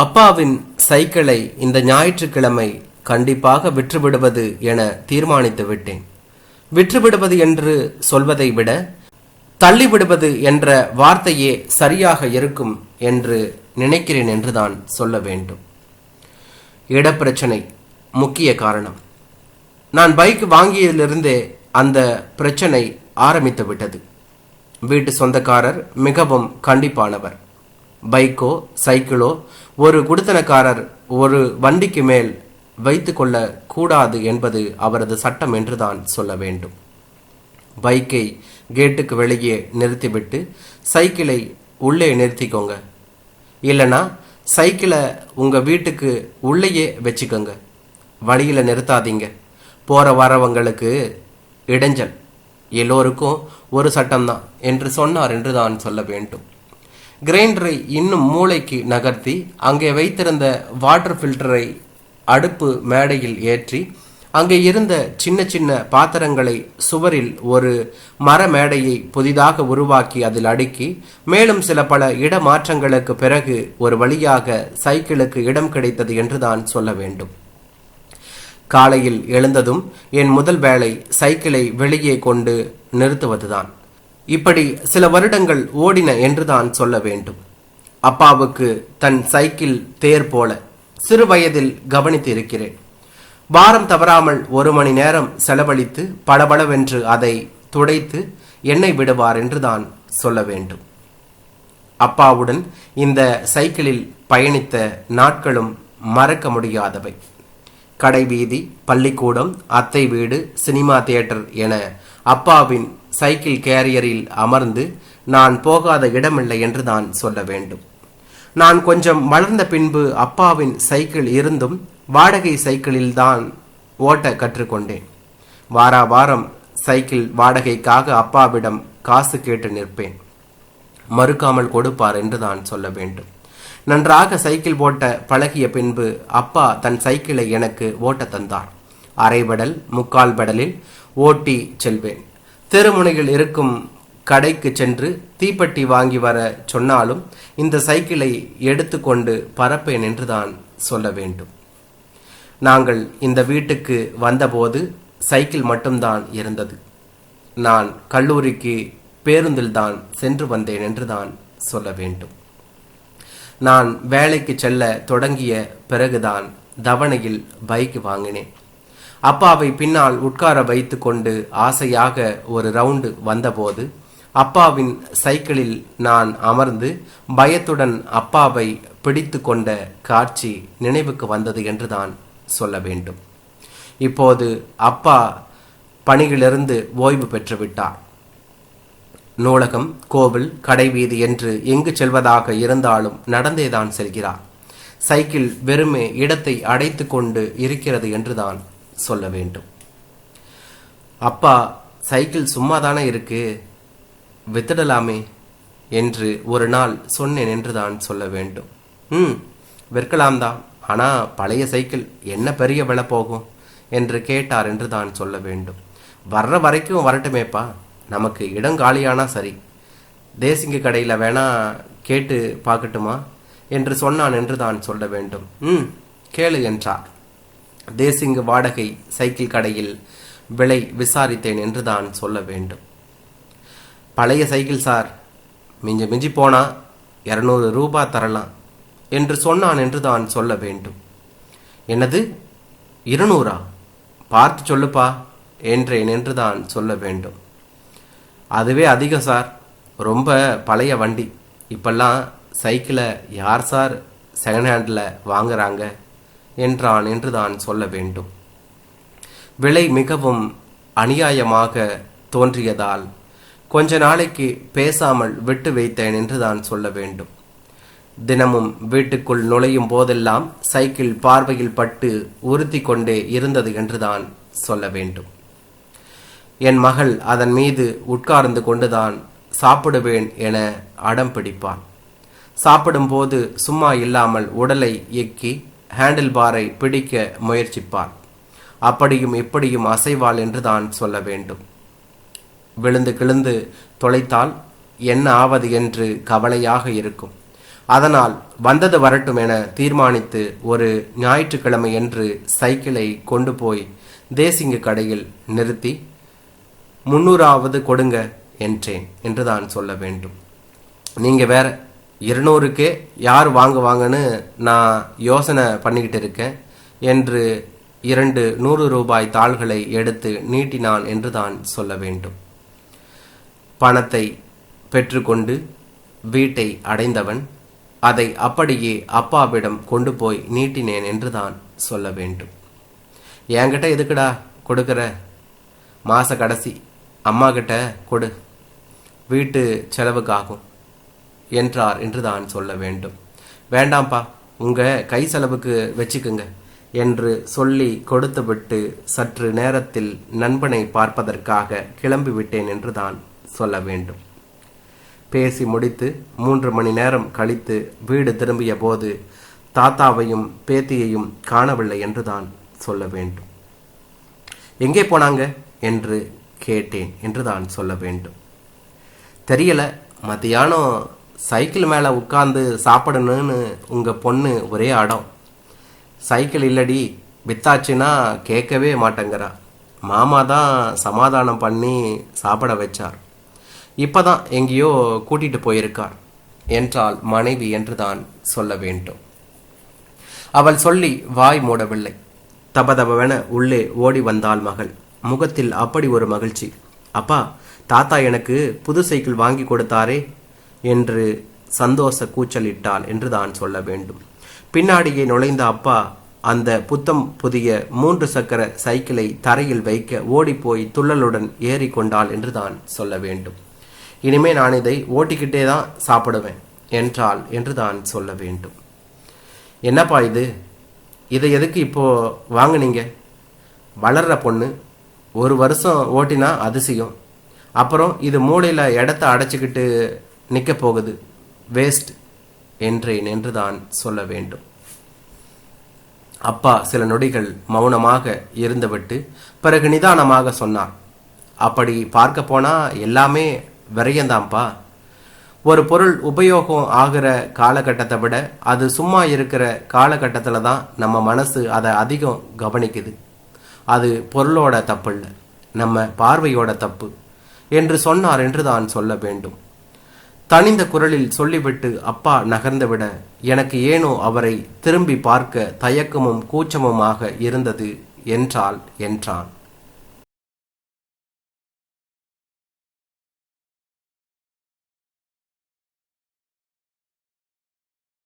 அப்பாவின் சைக்கிளை இந்த ஞாயிற்றுக்கிழமை கண்டிப்பாக விற்றுவிடுவது என தீர்மானித்து விட்டேன். விற்றுவிடுவது என்று சொல்வதை விட தள்ளிவிடுவது என்ற வார்த்தையே சரியாக இருக்கும் என்று நினைக்கிறேன் என்றுதான் சொல்ல வேண்டும். இடப்பிரச்சனை முக்கிய காரணம். நான் பைக் வாங்கியதிலிருந்தே அந்த பிரச்சனை ஆரம்பித்து விட்டது. வீட்டு சொந்தக்காரர் மிகவும் கண்டிப்பானவர். பைக்கோ சைக்கிளோ ஒரு குடித்தனக்காரர் ஒரு வண்டிக்கு மேல் வைத்து கொள்ள கூடாது என்பது அவரது சட்டம் என்றுதான் சொல்ல வேண்டும். பைக்கை கேட்டுக்கு வெளியே நிறுத்திவிட்டு சைக்கிளை உள்ளே நிறுத்திக்கோங்க. இல்லைனா சைக்கிளை உங்கள் வீட்டுக்கு உள்ளேயே வச்சுக்கோங்க. வழியில் நிறுத்தாதீங்க. போகிற வரவங்களுக்கு இடைஞ்சல். எல்லோருக்கும் ஒரு சட்டம்தான் என்று சொன்னார் என்று தான் சொல்ல வேண்டும். கிரைண்டரை இன்னும் மூளைக்கு நகர்த்தி அங்கே வைத்திருந்த வாட்டர் ஃபில்டரை அடுப்பு மேடையில் ஏற்றி அங்கே இருந்த சின்ன சின்ன பாத்திரங்களை சுவரில் ஒரு மர மேடையை புதிதாக உருவாக்கி அதில் அடுக்கி மேலும் சில பல இடமாற்றங்களுக்கு பிறகு ஒரு வழியாக சைக்கிளுக்கு இடம் கிடைத்தது என்று தான் சொல்ல வேண்டும். காலையில் எழுந்ததும் என் முதல் வேலை சைக்கிளை வெளியே கொண்டு நிறுத்துவதுதான். இப்படி சில வருடங்கள் ஓடின என்றுதான் சொல்ல வேண்டும். அப்பாவுக்கு தன் சைக்கிள் தேர் போல சிறு வயதில் கவனித்து இருக்கிறேன் வாரம் தவறாமல் ஒரு மணி நேரம் செலவழித்து பளபளவென்று அதை துடைத்து எண்ணெய் விடுவார் என்றுதான் சொல்ல வேண்டும். அப்பாவுடன் இந்த சைக்கிளில் பயணித்த நாட்களும் மறக்க முடியாதவை. கடைவீதி பள்ளிக்கூடம் அத்தை வீடு சினிமா தியேட்டர் என அப்பாவின் சைக்கிள் கேரியரில் அமர்ந்து நான் போகாத இடமில்லை என்று தான் சொல்ல வேண்டும். நான் கொஞ்சம் வளர்ந்த பின்பு அப்பாவின் சைக்கிள் இருந்தும் வாடகை சைக்கிளில் தான் ஓட்ட கற்றுக்கொண்டேன். வாரா வாரம் சைக்கிள் வாடகைக்காக அப்பாவிடம் காசு கேட்டு நிற்பேன். மறுக்காமல் கொடுப்பார் என்று தான் சொல்ல வேண்டும். நன்றாக சைக்கிள் ஓட்ட பழகிய பின்பு அப்பா தன் சைக்கிளை எனக்கு ஓட்ட தந்தார். அரைபடல் முக்கால் படலில் ஓட்டி செல்வேன். தெருமுனையில் இருக்கும் கடைக்கு சென்று தீப்பெட்டி வாங்கி வர சொன்னாலும் இந்த சைக்கிளை எடுத்துக்கொண்டு பறப்பேன் என்றுதான் சொல்ல வேண்டும். நாங்கள் இந்த வீட்டுக்கு வந்தபோது சைக்கிள் மட்டும்தான் இருந்தது. நான் கல்லூரிக்கு பேருந்தில் தான் சென்று வந்தேன் என்றுதான் சொல்ல வேண்டும். நான் வேலைக்கு செல்ல தொடங்கிய பிறகுதான் தவணையில் பைக் வாங்கினேன். அப்பாவை பின்னால் உட்கார வைத்து கொண்டு ஆசையாக ஒரு ரவுண்டு வந்தபோது அப்பாவின் சைக்கிளில் நான் அமர்ந்து பயத்துடன் அப்பாவை பிடித்து கொண்ட காட்சி நினைவுக்கு வந்தது என்றுதான் சொல்ல வேண்டும். இப்போது அப்பா பணியிலிருந்து ஓய்வு பெற்றுவிட்டார் நூலகம் கோவில் கடைவீதி என்று எங்கு செல்வதாக இருந்தாலும் நடந்தேதான் செல்கிறார். சைக்கிள் வெறுமே இடத்தை அடைத்து கொண்டு இருக்கிறது என்றுதான் சொல்ல வேண்டும். அப்பா சைக்கிள் சும்மாதானே இருக்கு? வித்துடலாமே என்று ஒரு நாள் சொன்னேன் என்றுதான் சொல்ல வேண்டும். ம் விற்கலாம் தான். ஆனால் பழைய சைக்கிள் என்ன பெரிய விலை போகும் என்று கேட்டார் என்று தான் சொல்ல வேண்டும். வர்ற வரைக்கும் வரட்டுமேப்பா. நமக்கு இடம் காலியானா சரி. தேசிங்க கடையில் வேணா கேட்டு பார்க்கட்டுமா? என்று சொன்னான் என்று தான் சொல்ல வேண்டும். ம் கேளு என்றார். தேசிங்கு வாடகை சைக்கிள் கடையில் விலை விசாரித்தேன் என்று தான் சொல்ல வேண்டும். பழைய சைக்கிள் சார் மிஞ்சி மிஞ்சி போனா இரநூறு ரூபா தரலாம் என்று சொன்னான் என்று தான் சொல்ல வேண்டும். என்னது? இருநூறா? பார்த்து சொல்லுப்பா என்றேன் என்று தான் சொல்ல வேண்டும். அதுவே அதிகம் சார். ரொம்ப பழைய வண்டி. இப்பெல்லாம் சைக்கிளை யார் சார் செகண்ட் ஹேண்டில் வாங்குறாங்க? என்றான் என்று தான் சொல்ல வேண்டும். விலை மிகவும் அநியாயமாக தோன்றியதால் கொஞ்ச நாளைக்கு பேசாமல் விட்டு வைத்தேன் என்று தான் சொல்ல வேண்டும். தினமும் வீட்டுக்குள் நுழையும் போதெல்லாம் சைக்கிள் பார்வையில் பட்டு உறுத்தி கொண்டே இருந்தது என்றுதான் சொல்ல வேண்டும். என் மகள் அதன் மீது உட்கார்ந்து கொண்டுதான் சாப்பிடுவேன் என அடம் பிடிப்பான் சாப்பிடும்போது சும்மா இல்லாமல் உடலை இயக்கி ஹேண்டில் பாரை பிடிக்க முயற்சிப்பார். அப்படியும் இப்படியும் அசைவாள் என்று தான் சொல்ல வேண்டும். விழுந்து கிழுந்து தொலைத்தால் என்ன ஆவது என்று கவலையாக இருக்கும். அதனால் வந்தது வரட்டும் என தீர்மானித்து ஒரு ஞாயிற்றுக்கிழமை என்று சைக்கிளை கொண்டு போய் தேசிங்கு கடையில் நிறுத்தி முன்னூறாவது கொடுங்க என்றேன் என்று தான் சொல்ல வேண்டும். நீங்கள் வேற இருநூறுக்கே யார் வாங்குவாங்கன்னு நான் யோசனை பண்ணிக்கிட்டு இருக்கேன் என்று இரண்டு நூறு ரூபாய் தாள்களை எடுத்து நீட்டினான் என்று தான் சொல்ல வேண்டும். பணத்தை பெற்றுக்கொண்டு வீட்டை அடைந்தவன் அதை அப்படியே அப்பாவிடம் கொண்டு போய் நீட்டினேன் என்று தான் சொல்ல வேண்டும். என்கிட்ட எதுக்குடா கொடுக்குற? மாச கடைசி அம்மா கிட்ட கொடு. வீட்டு செலவுக்காகும். என்றார் என்று தான் சொல்ல வேண்டும். வேண்டாம்ப்பா உங்க கை செலவுக்கு வச்சுக்குங்க என்று சொல்லி கொடுத்துவிட்டு சற்று நேரத்தில் நண்பனை பார்ப்பதற்காக கிளம்பிவிட்டேன் என்று தான் சொல்ல வேண்டும். பேசி முடித்து மூன்று மணி நேரம் கழித்து வீடு திரும்பிய போது தாத்தாவையும் பேத்தியையும் காணவில்லை என்று தான் சொல்ல வேண்டும். எங்கே போனாங்க? என்று கேட்டேன் என்று தான் சொல்ல வேண்டும். தெரியல மத்தியானம் சைக்கிள் மேலே உட்காந்து சாப்பிடணும்னு உங்கள் பொண்ணு ஒரே அடம். சைக்கிள் இல்லடி வித்தாச்சுன்னா கேட்கவே மாட்டேங்கிறா. மாமா தான் சமாதானம் பண்ணி சாப்பிட வச்சார். இப்போ தான் எங்கேயோ கூட்டிகிட்டு போயிருக்கார். என்றால் மனைவி என்று தான் சொல்ல வேண்டும். அவள் சொல்லி வாய் மூடவில்லை. தபதபவென உள்ளே ஓடி வந்தாள் மகள். முகத்தில் அப்படி ஒரு மகிழ்ச்சி. அப்பா தாத்தா எனக்கு புது சைக்கிள் வாங்கி கொடுத்தாரே. என்று சந்தோஷ கூச்சலிட்டாள் என்று தான் சொல்ல வேண்டும். பின்னாடியே நுழைந்த அப்பா அந்த புத்தம் புதிய மூன்று சக்கர சைக்கிளை தரையில் வைக்க ஓடிப்போய் துள்ளலுடன் ஏறிக்கொண்டாள் என்று தான் சொல்ல வேண்டும். இனிமே நான் இதை ஓட்டிக்கிட்டே தான் சாப்பிடுவேன் என்றாள் என்று தான் சொல்ல வேண்டும். என்னப்பா இது? இதை எதுக்கு இப்போ வாங்குனீங்க? வளர்ற பொண்ணு ஒரு வருஷம் ஓட்டினா அதிசயம். அப்புறம் இது மூளையில் இடத்த அடைச்சிக்கிட்டு நிற்க போகுது வேஸ்ட் என்றேன் என்று தான் சொல்ல வேண்டும். அப்பா சில நொடிகள் மௌனமாக இருந்துவிட்டு பிறகு நிதானமாக சொன்னார். அப்படி பார்க்க போனா எல்லாமே விரயந்தாம்ப்பா. ஒரு பொருள் உபயோகம் ஆகிற காலகட்டத்தை விட அது சும்மா இருக்கிற காலகட்டத்தில் தான் நம்ம மனசு அதை அதிகம் கவனிக்குது. அது பொருளோட தப்பு இல்லை நம்ம பார்வையோட தப்பு என்று சொன்னார் என்று தான் சொல்ல வேண்டும். தனிந்த குரலில் சொல்லிவிட்டு அப்பா நகர்ந்துவிட. எனக்கு ஏனோ அவரை திரும்பி பார்க்க தயக்கமும் கூச்சமுமாக இருந்தது என்றால் என்றான்.